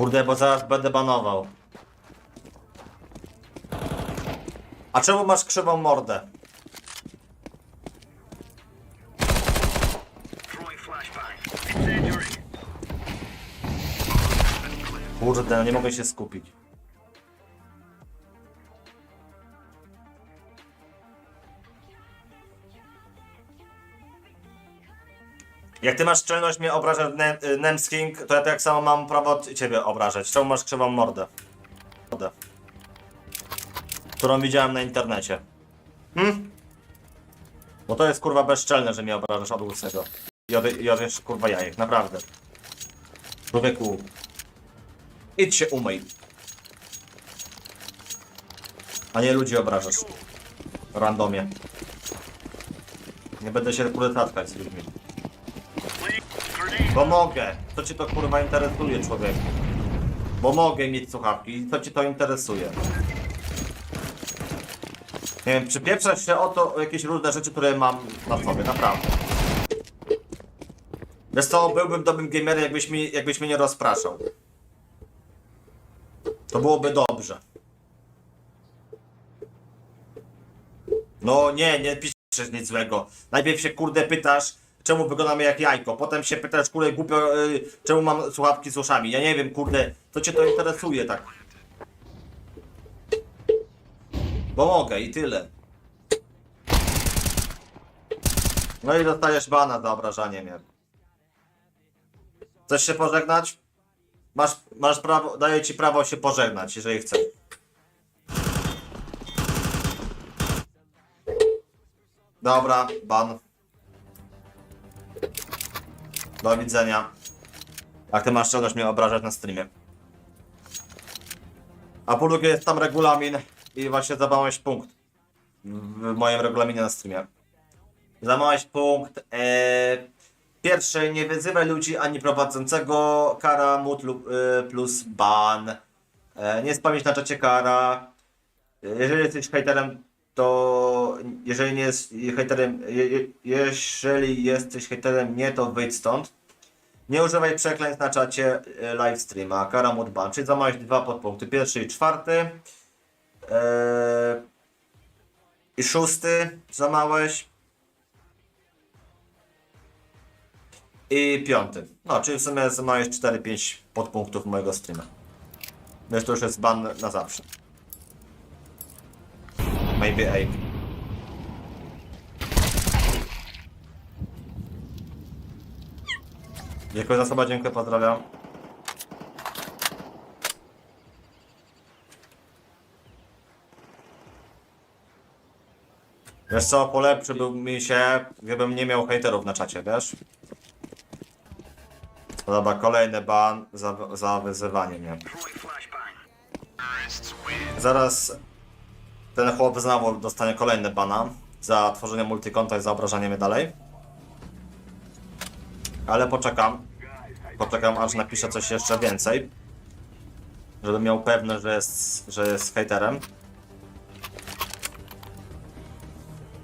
Kurde, bo zaraz będę banował. A czemu masz krzywą mordę? Kurde, no nie mogę się skupić. Jak ty masz czelność mnie obrażać Ne- y, Nemsking, to ja tak samo mam prawo ciebie obrażać. Czemu masz krzywą mordę? Mordę. Którą widziałem na internecie. Hm? Bo to jest kurwa bezczelne, że mnie obrażasz od łysego. I i od jeszcze kurwa jajek, naprawdę. Człowieku. Idź się umyj. A nie ludzi obrażasz. Randomie. Nie będę się kurde tatkać z ludźmi. Bo mogę. Co cię to kurwa interesuje, człowieku? Bo mogę mieć słuchawki co cię to interesuje? Nie wiem, przypieprzasz się o to o jakieś różne rzeczy, które mam na sobie, naprawdę. Wiesz co, byłbym dobrym gamerem, jakbyś, mi, jakbyś mnie nie rozpraszał. To byłoby dobrze. No nie, nie piszesz nic złego. Najpierw się kurde pytasz, czemu wyglądamy jak jajko. Potem się pytasz, kurde głupio, y, czemu mam słuchawki z uszami. Ja nie wiem, kurde, co cię to interesuje tak. Bo mogę i tyle. No i dostajesz bana za obrażanie mnie. Chcesz się pożegnać? Masz, masz prawo, daję ci prawo się pożegnać, jeżeli chcesz. Dobra, ban. Do widzenia. Jak ty masz czegoś mnie obrażać na streamie. A po drugie jest tam regulamin i właśnie zamałeś punkt w moim regulaminie na streamie. Zamałeś punkt. E, pierwszy, nie wyzywaj ludzi ani prowadzącego, kara mut lub e, plus ban. E, nie spamić na czacie kara. E, Jeżeli jesteś hejterem, to jeżeli nie jest hejterem, je, je, jeżeli jesteś hejterem nie, to wyjdź stąd. Nie używaj przekleństw na czacie e, live streama. Kara mod ban, czyli zamałeś dwa podpunkty. Pierwszy i czwarty. Eee, I szósty zamałeś. I piąty. No, czyli w sumie zamałeś 4-5 podpunktów mojego streama. Więc to już jest ban na zawsze. Maybe 8. Dziękuję za słowa, dziękuję, pozdrawiam. Wiesz co, polepszyłby mi się, gdybym nie miał hejterów na czacie, wiesz? Dobra, kolejny ban za, za wyzywanie mnie. Zaraz ten chłop znowu dostanie kolejny bana za tworzenie multikonta i za obrażanie mnie dalej. Ale poczekam. Poczekam aż napisze coś jeszcze więcej. Żebym miał pewność, że jest, że jest hejterem.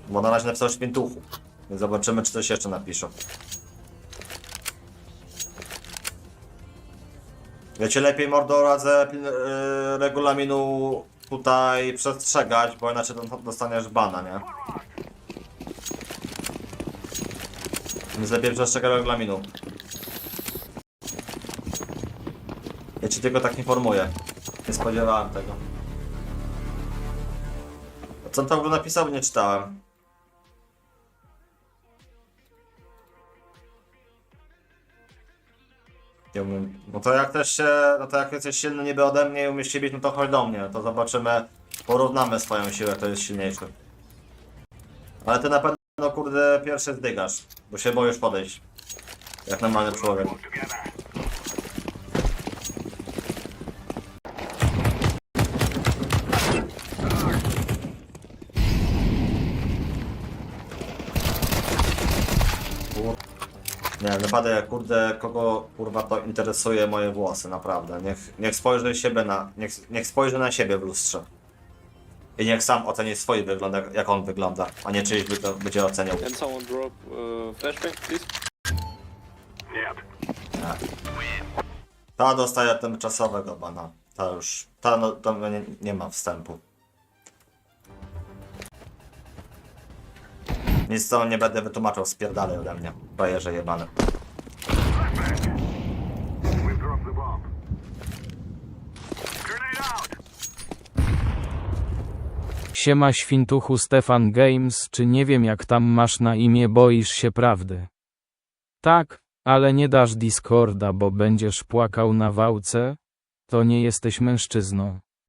Bo na razie napisał świętuchu. Więc zobaczymy, czy coś jeszcze napiszą. Wiecie, lepiej mordo radzę yy, regulaminu tutaj przestrzegać, bo inaczej do- dostaniesz bana, nie? Więc lepiej przestrzegać regulaminu. Ja ci tylko tak informuję. Nie spodziewałem tego. Co on tam napisał? Nie czytałem. Nie. No to jak też się, no to jak jesteś silny niby ode mnie i umiesz się bić, no to chodź do mnie, to zobaczymy, porównamy swoją siłę, kto jest silniejszy. Ale ty na pewno, kurde, pierwszy zdygasz, bo się boisz podejść. Jak normalny człowiek. Nie wiem, naprawdę, jak kurde, kogo kurwa to interesuje moje włosy, naprawdę. Niech, niech spojrzy siebie na. Niech, niech spojrzy na siebie w lustrze. I niech sam oceni swój wygląd, jak- jak on wygląda, a nie czyjś by to będzie oceniał. Can someone drop uh, flashbang, please? Ta dostaje tymczasowego bana. Ta już, ta no, to nie, nie ma wstępu. Nic co nie będę wytłumaczał, spierdalaj ode mnie. Bajerze jebane. Siema świntuchu Stefan Games, czy nie wiem jak tam masz na imię, boisz się prawdy? Tak, ale nie dasz Discorda, bo będziesz płakał na wałce? To nie jesteś mężczyzną.